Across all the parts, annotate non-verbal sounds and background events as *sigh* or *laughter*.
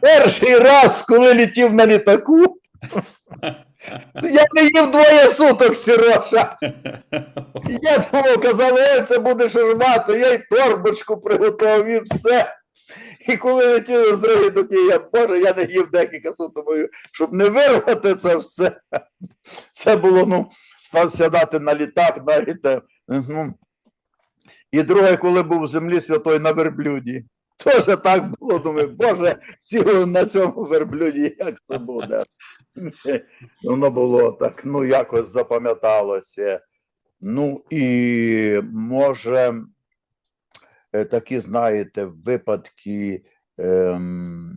Перший раз, коли летів на літаку, я не їв двоє суток, Сіроша. Я думав, казали, ой, це будеш рвати, я й торбочку приготував і все. І коли летіли з дороги до Києва, Боже, я не їв декілька суток, щоб не вирвати це все. Це було, ну, став сідати на літак, знаєте. Ну. І друге, коли був в землі святої на верблюді. Теж так було, думаю, Боже, сіло на цьому верблюді, як це буде. *laughs* Воно було так, ну якось запам'яталося. Ну і може е, такі, знаєте, випадки, ем,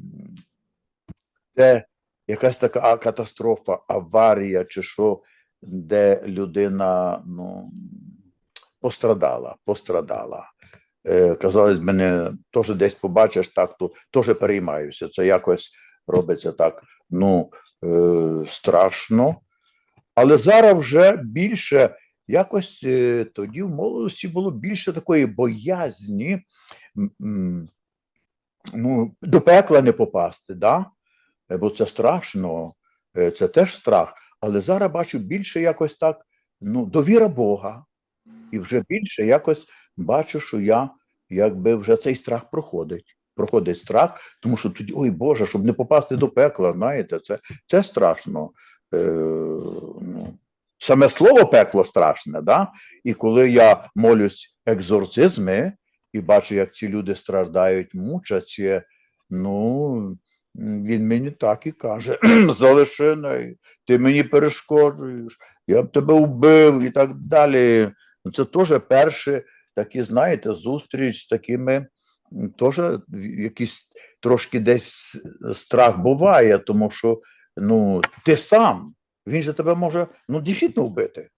де якась така катастрофа, аварія чи що, де людина ну, пострадала, пострадала. Е, казалось, мене теж десь побачиш так, то теж переймаюся. Це якось робиться так, ну, е, страшно. Але зараз вже більше якось е, тоді в молодості було більше такої боязні, ну, до пекла не попасти, да? Бо це страшно, це теж страх. Але зараз бачу більше якось так, ну, довіра Бога. І вже більше якось бачу, що я якби вже цей страх проходить. Проходить страх, тому що тоді, ой Боже, щоб не попасти до пекла, знаєте, це, це страшно. Е, ну, саме слово пекло страшне, да? і коли я молюсь екзорцизми і бачу, як ці люди страждають, мучаться, ну він мені так і каже: залиши ти мені перешкоджуєш, я б тебе вбив і так далі. Це теж перші такі, знаєте, зустріч з такими, теж якийсь трошки десь страх буває, тому що ну, ти сам, він же тебе може ну, дефітно вбити.